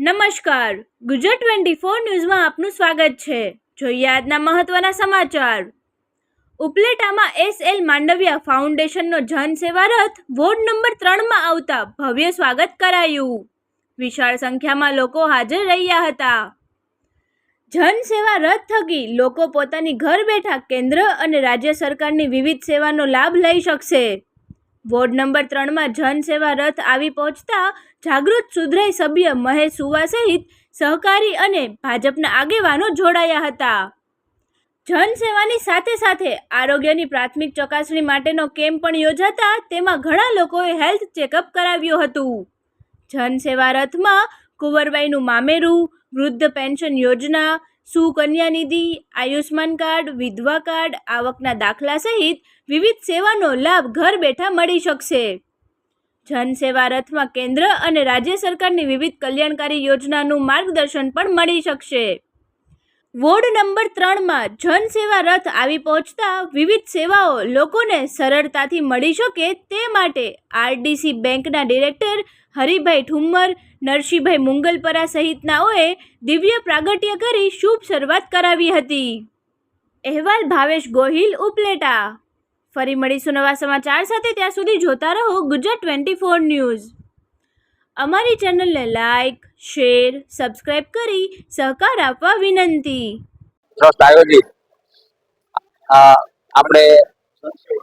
નમસ્કાર. Gujarat twenty four ન્યૂઝમાં આપનું સ્વાગત છે. જોઈએ આજના મહત્વના સમાચાર. ઉપલેટામાં એસ એલ માંડવિયા ફાઉન્ડેશનનો જન સેવા રથ વોર્ડ નંબર ત્રણમાં આવતા ભવ્ય સ્વાગત કરાયું. વિશાળ સંખ્યામાં લોકો હાજર રહ્યા હતા. જન સેવા રથ થકી લોકો પોતાની ઘર બેઠા કેન્દ્ર અને રાજ્ય સરકારની વિવિધ સેવાનો લાભ લઈ શકશે. વોર્ડ નંબર ત્રણમાં જન સેવા રથ આવી પહોંચતા જાગૃત સુધરાઈ સભ્ય મહેશ સુવા સહિત સહકારી અને ભાજપના આગેવાનો જોડાયા હતા. જન સેવાની સાથે સાથે આરોગ્યની પ્રાથમિક ચકાસણી માટેનો કેમ્પ પણ યોજાતા તેમાં ઘણા લોકોએ હેલ્થ ચેકઅપ કરાવ્યું હતું. જન સેવા રથમાં કુંવરબાઈનું મામેરું, વૃદ્ધ પેન્શન યોજના, સુકન્યા નિધિ આયુષ્માન કાર્ડ, વિધવા કાર્ડ, આવકના દાખલા સહિત વિવિધ સેવાનો લાભ ઘર બેઠા મળી શકશે. જન સેવા રથમાં કેન્દ્ર અને રાજ્ય સરકારની વિવિધ કલ્યાણકારી યોજનાનું માર્ગદર્શન પણ મળી શકશે. વોર્ડ નંબર ત્રણમાં જન સેવા રથ આવી પહોંચતા વિવિધ સેવાઓ લોકોને સરળતાથી મળી શકે તે માટે આરડીસી બેંકના ડિરેક્ટર હરિભાઈ ઠુમ્મર, નરસિંહભાઈ મુંગલપરા સહિતનાઓએ દિવ્ય પ્રાગટ્ય કરી શુભ શરૂઆત કરાવી હતી. અહેવાલ ભાવેશ ગોહિલ, ઉપલેટા. ફરી મળીશું નવા સમાચાર સાથે. ત્યાં સુધી જોતા રહો ગુજરાત ટ્વેન્ટી ફોર ન્યૂઝ. અમારી ચેનલને લાઇક શેર, સબસ્ક્રાઇબ કરી સહકાર આપવા વિનંતી. ટ્રસ્ટ આપણે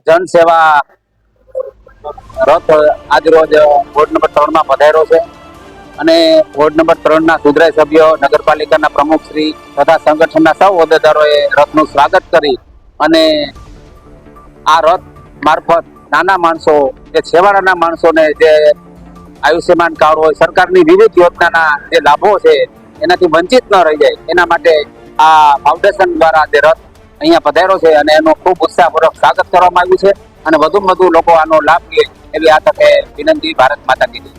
જન સેવા રથ આજરોજ વોર્ડ નંબર ત્રણમાં પધાર્યો છે. અને વોર્ડ નંબર ત્રણના સુધરાય સભ્યો નગરપાલિકાના પ્રમુખ શ્રી તથા સંગઠનના સૌ હોદ્દેદારોએ રથનું સ્વાગત કરી અને આ રથ મારફત નાના માણસો, જે છેવાડાના માણસોને જે આયુષ્યમાન કાર્ડ હોય, સરકારની વિવિધ યોજનાના જે લાભો છે, એનાથી વંચિત ન રહી જાય. એના માટે આ ફાઉન્ડેશન દ્વારા જે રથ અહીંયા પધાર્યો છે અને એનો ખૂબ ઉત્સાહપૂર્વક સ્વાગત કરવામાં આવ્યું છે અને વધુમાં વધુ લોકો આનો લાભ લે એવી આ તકે વિનંતી ભારત માતા કીધી